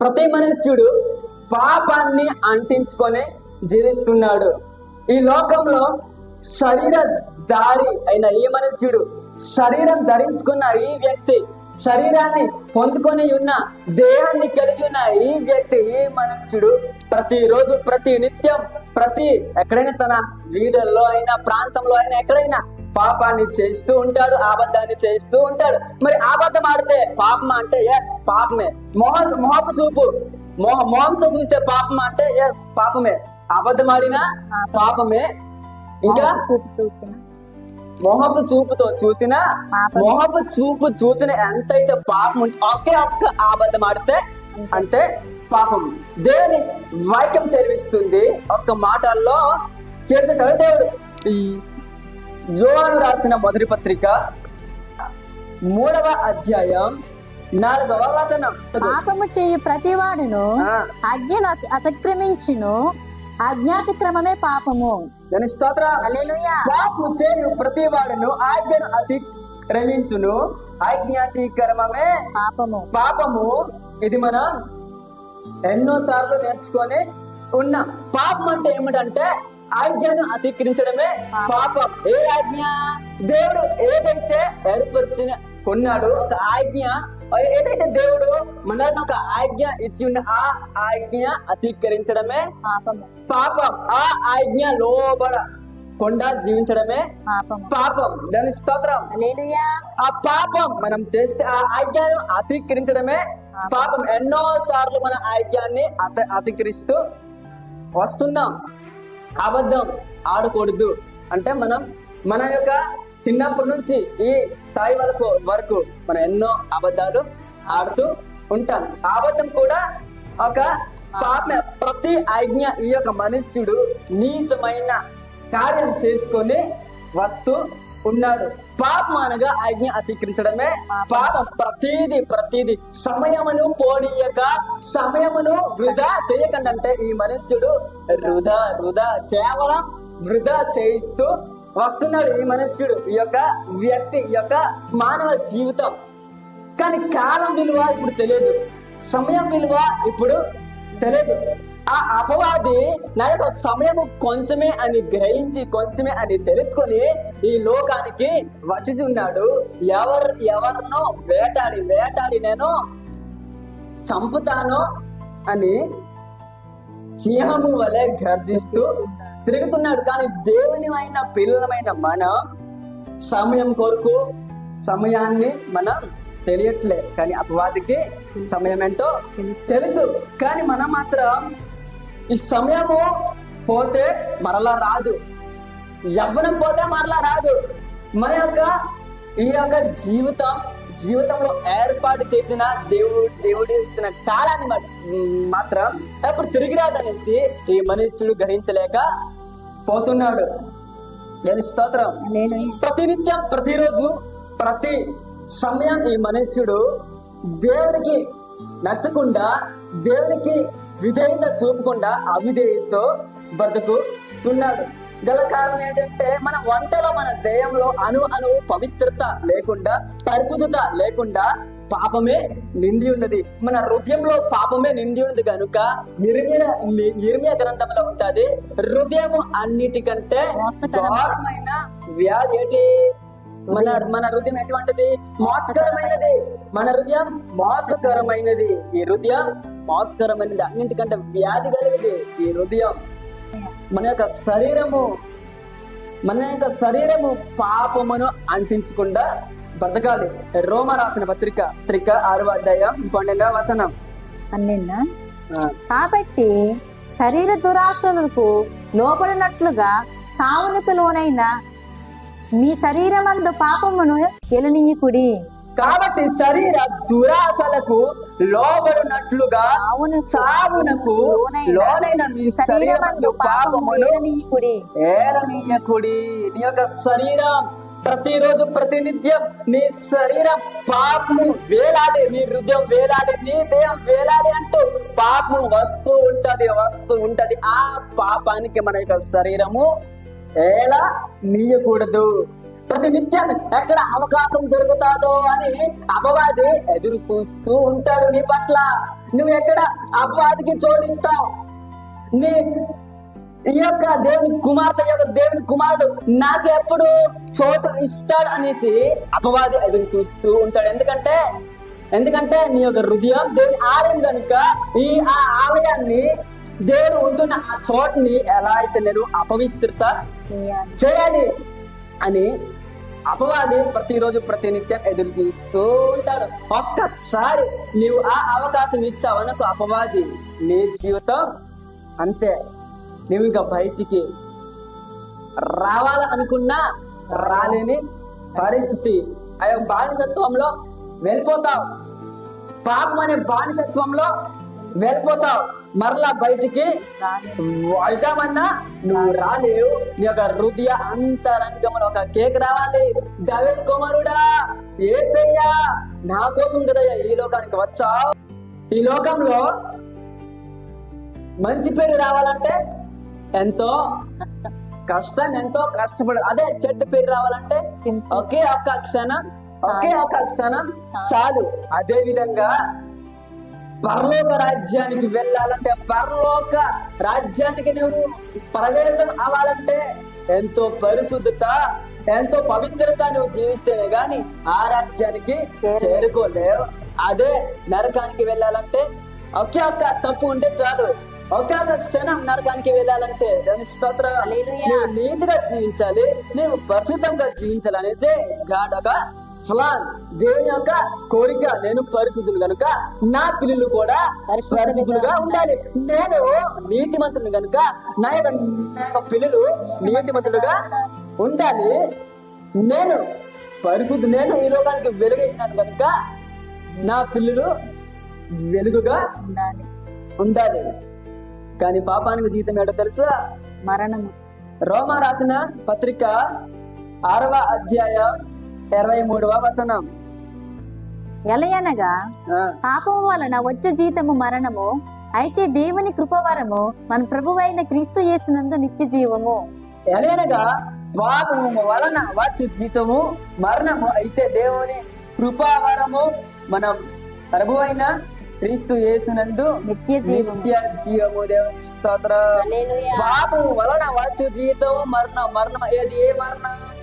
ప్రతి మనుష్యుడు పాపాన్ని అంటించుకొని జీవిస్తున్నాడు. ఈ లోకంలో శరీర దారి అయిన ఈ మనుష్యుడు శరీరం ధరించుకున్న ఈ వ్యక్తి శరీరాన్ని పొందుకొని ఉన్న దేహాన్ని కలిగి ఉన్న ఈ వ్యక్తి ఈ మనుష్యుడు ప్రతిరోజు ప్రతి నిత్యం ప్రతి ఎక్కడైనా తన వీధుల్లో అయినా ప్రాంతంలో అయినా ఎక్కడైనా పాపాన్ని చేస్తూ ఉంటాడు అబద్ధాన్ని చేస్తూ ఉంటాడు. మరి అబద్ధం ఆడితే పాపం అంటే ఎస్ పాపమే. మొహ మొహపు చూపు. మొహ మొహంతో చూస్తే పాపం అంటే ఎస్ పాపమే. అబద్ధం ఆడినా పాపమే. ఇంకా? మొహపు చూపుతో చూసిన. మొహపు చూపు చూసిన ఎంతైతే పాపం ఒకే ఒక్క అబద్ధం ఆడితే అంతే పాపం. దేవుని వాక్యం చదివిస్తుంది ఒక్క మాటల్లో చేత దేవుడు. యోహాను రాసిన మొదటి పత్రిక మూడవ అధ్యాయం నాలుగవ వచనం. పాపము చేయు ప్రతివాడును అతి- అతిక్రమించును. అజ్ఞాతిక్రమమే పాపము. దాని స్తోత్రం. పాపము చేయు ప్రతి వాడును ఆజ్ఞను అతిక్రమించును. ఆజ్ఞాతీకరమమే పాపము. పాపము. ఇది మనం ఎన్నో సార్లు నేర్చుకొని ఉన్నాం. పాపం అంటే ఏమిటంటే ఆజ్ఞను అతిక్రమించడమే పాపం. ఏ ఆజ్ఞ? దేవుడు ఏదైతే ఏర్పరిచిన కొన్నాడు ఒక ఆజ్ఞ ఏదైతే దేవుడు మనల్ని ఒక ఆజ్ఞ ఇచ్చి ఉన్న ఆ ఆజ్ఞ అతిక్రమించడమే పాపము. పాపం. ఆ ఆజ్ఞ లోబడ కొండ జీవించడమే పాపం. దాని స్తోత్రం. ఆ పాపం మనం చేస్తే ఆ ఆజ్ఞను అతిక్రించడమే పాపం. ఎన్నో సార్లు మన ఆజ్ఞాన్ని అత అతిక్రిస్తూ వస్తున్నాం. అబద్ధం ఆడకూడదు అంటే మనం మన యొక్క చిన్నప్పటి నుంచి ఈ స్థాయి వరకు వరకు మనం ఎన్నో అబద్ధాలు ఆడుతూ ఉంటాం. అబద్ధం కూడా ఒక పాప ప్రతి ఆజ్ఞ ఈ యొక్క మనుష్యుడు నీచమైన కార్యం చేసుకొని వస్తూ ఉన్నాడు. పాపం అనగా ఆజ్ఞ అతిక్రించడమే పాపం. ప్రతిది ప్రతిది సమయమును పోనీయక సమయమును వృధా చేయకండి అంటే ఈ మనుష్యుడు వృధా వృధా కేవలం వృధా చేయిస్తూ వస్తున్నాడు ఈ మనుష్యుడు. ఈ యొక్క వ్యక్తి ఈ యొక్క మానవ జీవితం. కానీ కాలం విలువ ఇప్పుడు తెలియదు. సమయం విలువ ఇప్పుడు తెలియదు. ఆ అపవాది నా యొక్క సమయము కొంచెమే అని గ్రహించి కొంచెమే అని తెలుసుకొని ఈ లోకానికి వచ్చిచున్నాడు. ఎవరు ఎవరినో వేటాడి వేటాడి నేను చంపుతాను అని సింహము వలె గర్జిస్తూ తిరుగుతున్నాడు. కానీ దేవుని అయిన పిల్లలమైన మనం సమయం కొరకు సమయాన్ని మనం తెలియట్లే. కానీ అపవాదికి సమయం ఏంటో తెలుసు. కానీ మనం మాత్రం ఈ సమయము పోతే మరలా రాదు. యవ్వనం పోతే మరలా రాదు. మన యొక్క ఈ యొక్క జీవితం జీవితంలో ఏర్పాటు చేసిన దేవుడు దేవుడు ఇచ్చిన కాలాన్ని మాత్రం ఎప్పుడు తిరిగి రాదనేసి ఈ మనుష్యుడు గ్రహించలేక పోతున్నాడు. నేను స్తోత్రం. ప్రతినిత్యం ప్రతిరోజు ప్రతి సమయం ఈ మనుష్యుడు దేవునికి నచ్చకుండా దేవునికి విధేయత చూపకుండా అవిధేయతో బతుకుతున్నాడు. గల కారణం ఏంటంటే మన వంటలో మన దేహంలో అణు అణువు పవిత్రత లేకుండా పరిశుద్ధత లేకుండా పాపమే నిండి ఉన్నది. మన హృదయంలో పాపమే నిండి ఉన్నది కనుక ఇరిమియ ఇరిమియ గ్రంథంలో ఉంటది హృదయము అన్నిటికంటే మోసకరమైన ఘోరమైన వ్యాధి ఏంటి మన మన హృదయం ఎటువంటిది? మోసకరమైనది. మన హృదయం మోసకరమైనది. ఈ హృదయం మోసకరమైనది. అన్నింటికంటే వ్యాధి కలిగింది ఈ హృదయం. మన యొక్క శరీరము మన యొక్క శరీరము పాపమును అంటించకుండా బ్రతకాలి. రోమ రాసిన పత్రిక పత్రిక ఆరు అధ్యాయం పన్నెండవ వచనం. పన్నెండు? కాబట్టి శరీర దురాశలకు లోపడినట్లుగా సావునకు లోనైన మీ శరీరమందు పాపమును ఎలనీయకుడి కాబట్టి శరీర దురాశలకు లోబడినట్లుగా సావునకు లోనైన మీ శరీరమందు ఏలనీయకుడి. నీ యొక్క శరీరం ప్రతిరోజు ప్రతినిత్యం నీ శరీరం పాపము వేలాలి నీ హృదయం వేలాలి నీ దేహం వేలాలి అంటూ పాపము వస్తూ ఉంటది వస్తూ ఉంటది. ఆ పాపానికి మన యొక్క శరీరము ఎలా నీయకూడదు ప్రతి నిత్యం ఎక్కడ అవకాశం దొరుకుతాదో అని అపవాది ఎదురు చూస్తూ ఉంటాడు నీ పట్ల. నువ్వు ఎక్కడ అపవాదికి చోటిస్తావు? నీ ఈ యొక్క దేవుని కుమార్తె యొక్క దేవుని కుమారుడు నాకు ఎప్పుడు చోటు ఇస్తాడు అనేసి అపవాది ఎదురు చూస్తూ ఉంటాడు. ఎందుకంటే ఎందుకంటే నీ యొక్క హృదయం దేవుని ఆలయం కనుక ఈ ఆ ఆలయాన్ని దేవుడు ఉంటున్న ఆ చోటుని ఎలా అయితే నేను అపవిత్రత చేయాలి. చేయాలి అని అపవాది ప్రతిరోజు ప్రతినిత్యం ఎదురు చూస్తూ ఉంటాడు. ఒక్కసారి నీవు ఆ అవకాశం ఇచ్చావనుకో అపవాది నీ జీవితం అంతే. నువ్వు ఇంకా బయటికి రావాలనుకున్నా రాలేని పరిస్థితి. ఆ యొక్క బానిసత్వంలో వెళ్ళిపోతావు. పాపం అనే బానిసత్వంలో వెళ్ళిపోతావు. మరలా బయటికి. వెళ్దామన్నా నువ్వు రాలేవు. నీ యొక్క హృదయ అంతరంగంలో ఒక కేక్ రావాలి. దవేద్ కుమారుడా ఏసయ్యా నా కోసం కదయ్యా ఈ లోకానికి వచ్చావు. ఈ లోకంలో మంచి పేరు రావాలంటే ఎంతో కష్టం. కష్టం ఎంతో కష్టపడు అదే చెడ్డ పేరు రావాలంటే ఒకే ఒక్క క్షణం ఒకే ఒక్క క్షణం చాలు. అదే విధంగా పరలోక రాజ్యానికి వెళ్ళాలంటే పరలోక రాజ్యానికి నువ్వు ప్రవేశం అవ్వాలంటే ఎంతో పరిశుద్ధత ఎంతో పవిత్రత నువ్వు జీవిస్తేనే గాని ఆ రాజ్యానికి చేరుకోలేవు. అదే నరకానికి వెళ్ళాలంటే ఒకే ఒక్క తప్పు ఉంటే చాలు. ఒకే ఒక్క క్షణం నరకానికి వెళ్ళాలంటే దాని స్తోత్రం. నీతిగా జీవించాలి నువ్వు పరిశుద్ధంగా జీవించాలి అనేసి ప్లాన్ దేవుని యొక్క కోరిక నేను పరిశుద్ధులు కనుక నా పిల్లలు కూడా పరిశుద్ధులుగా ఉండాలి. నేను నీతిమంతుడు కనుక నా యొక్క పిల్లలు నీతిమంతులుగా ఉండాలి. నేను పరిశుద్ధి నేను ఈ లోకానికి వెలుగైనాను కనుక నా పిల్లలు వెలుగుగా ఉండాలి. ఉండాలి. కానీ పాపానికి జీవితం ఏంటో తెలుసా? మరణము. రోమా రాసిన పత్రిక ఆరవ అధ్యాయం ఇరవై మూడవ వచనం. ఎలయనగా పాపం వలన వచ్చే జీతము మరణము అయితే దేవుని కృపవరము మన ప్రభువైన క్రీస్తు యేసునందు నిత్య జీవము. ఎలాగనగా పాపము వలన వచ్చు జీతము మరణము అయితే దేవుని కృపావరము మనం ప్రభు అయిన క్రీస్తు యేసునందు నిత్య నిత్య జీవము. దేవుని స్తోత్రం. పాపము వలన వచ్చు జీతము మరణం. మరణం ఏది? ఏ మరణం?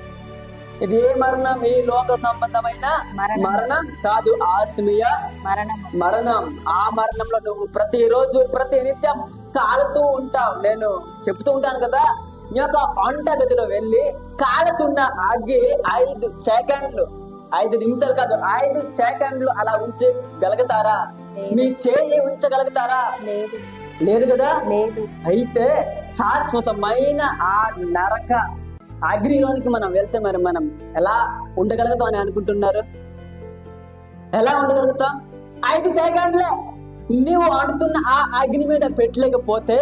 ఇది ఏ మరణం? ఈ లోక సంబంధమైన మరణం. మరణం కాదు ఆత్మీయ మరణము మరణం. ఆ మరణంలో నువ్వు ప్రతిరోజు ప్రతి నిత్యం కాలుతూ ఉంటావు. నేను చెప్తూ ఉంటాను కదా నీ యొక్క వంట గదిలో వెళ్ళి కాలుతున్న అగ్గి ఐదు సెకండ్లు ఐదు నిమిషాలు కాదు ఐదు సెకండ్లు అలా ఉంచగలుగుతారా మీ చేయి ఉంచగలుగుతారా? లేదు. లేదు కదా? అయితే శాశ్వతమైన ఆ నరక అగ్నిలోనికి మనం వెళ్తే మరి మనం ఎలా ఉండగలుగుతాం అని అనుకుంటున్నారు? ఎలా ఉండగలుగుతాం? ఐదు సెకండ్లే. నువ్వు అంటున్న ఆ అగ్ని మీద పెట్టలేకపోతే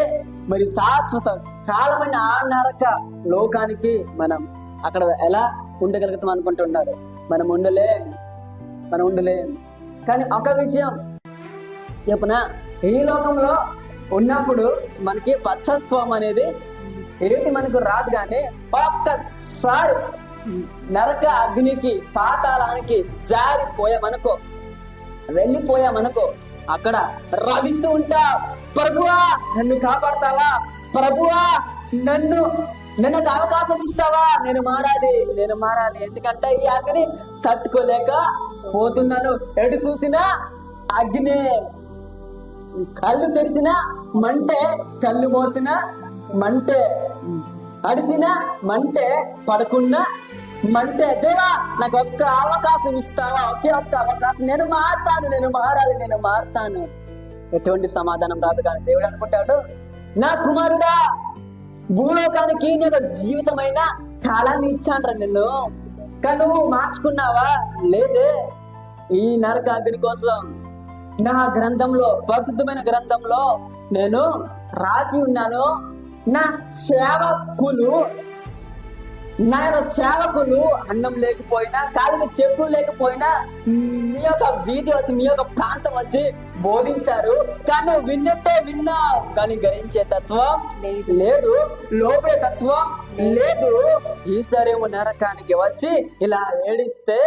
మరి శాశ్వత కాలమైన ఆ నరక లోకానికి మనం అక్కడ ఎలా ఉండగలుగుతాం అనుకుంటున్నారు? మనం ఉండలేం మనం ఉండలేం కానీ ఒక విషయం చెప్పున ఈ లోకంలో ఉన్నప్పుడు మనకి పచ్చత్వం అనేది ఏది మనకు రాదు కానీ ఒక్కసారి నరక అగ్నికి పాతాళానికి జారిపోయామనుకో వెళ్ళిపోయామనుకో అక్కడ రాధిస్తూ ఉంటా. ప్రభువా నన్ను కాపాడతావా? ప్రభువా నన్ను నన్ను అవకాశం ఇస్తావా? నేను మారాలి నేను మారాలి. ఎందుకంటే ఈ అగ్ని తట్టుకోలేక పోతున్నాను. ఎటు చూసినా అగ్నే. కళ్ళు తెరిచిన మంటే కళ్ళు మోసిన మంటే అడిచిన మంటే పడుకున్నా మంటే దేవా నాకు ఒక్క అవకాశం ఇస్తావా? ఒకే ఒక్క అవకాశం. నేను మారుతాను నేను మారాలి నేను మారుతాను. ఎటువంటి సమాధానం రాదు కానీ దేవుడు అనుకుంటాడు నా కుమారుడా భూలోకానికి నీ యొక్క జీవితమైన కాలాన్ని ఇచ్చాండ్రా నిన్ను. కానీ నువ్వు మార్చుకున్నావా? లేదే. ఈ నరకాగ్ని కోసం నా గ్రంథంలో పరిశుద్ధమైన గ్రంథంలో నేను రాసి ఉన్నాను. నా సేవకులు నా యొక్క సేవకులు అన్నం లేకపోయినా కాలికి చెప్పులు లేకపోయినా మీ యొక్క వీధి వచ్చి మీ యొక్క ప్రాంతం వచ్చి బోధించారు. కానీ విన్నట్టే విన్నావు. కానీ గ్రహించే తత్వం లేదు. లేదు. లోపే తత్వం లేదు. ఈసారేమో నరకానికి వచ్చి ఇలా ఏడిస్తే